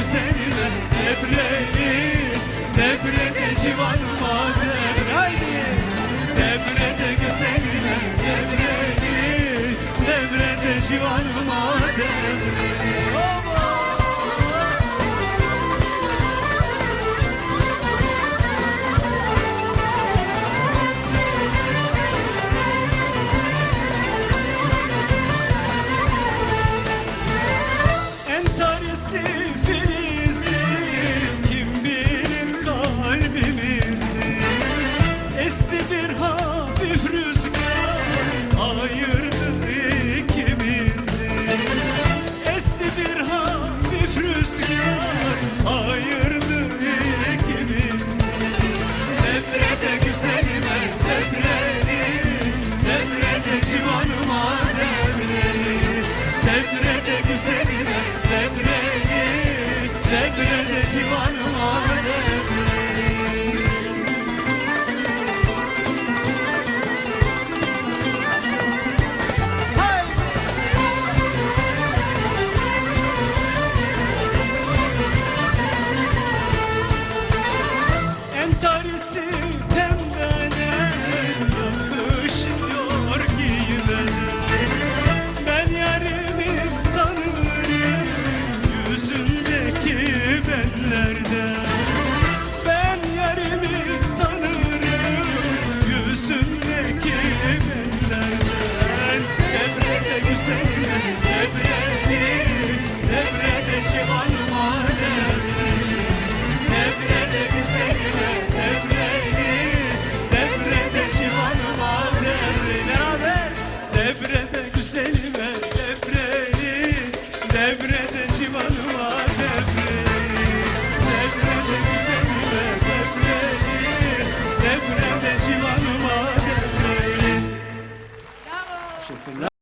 güzeline Debreli Debrede civarıma Debre haydi! Debrede güzeline Debreli Debrede civarıma Debre civanıma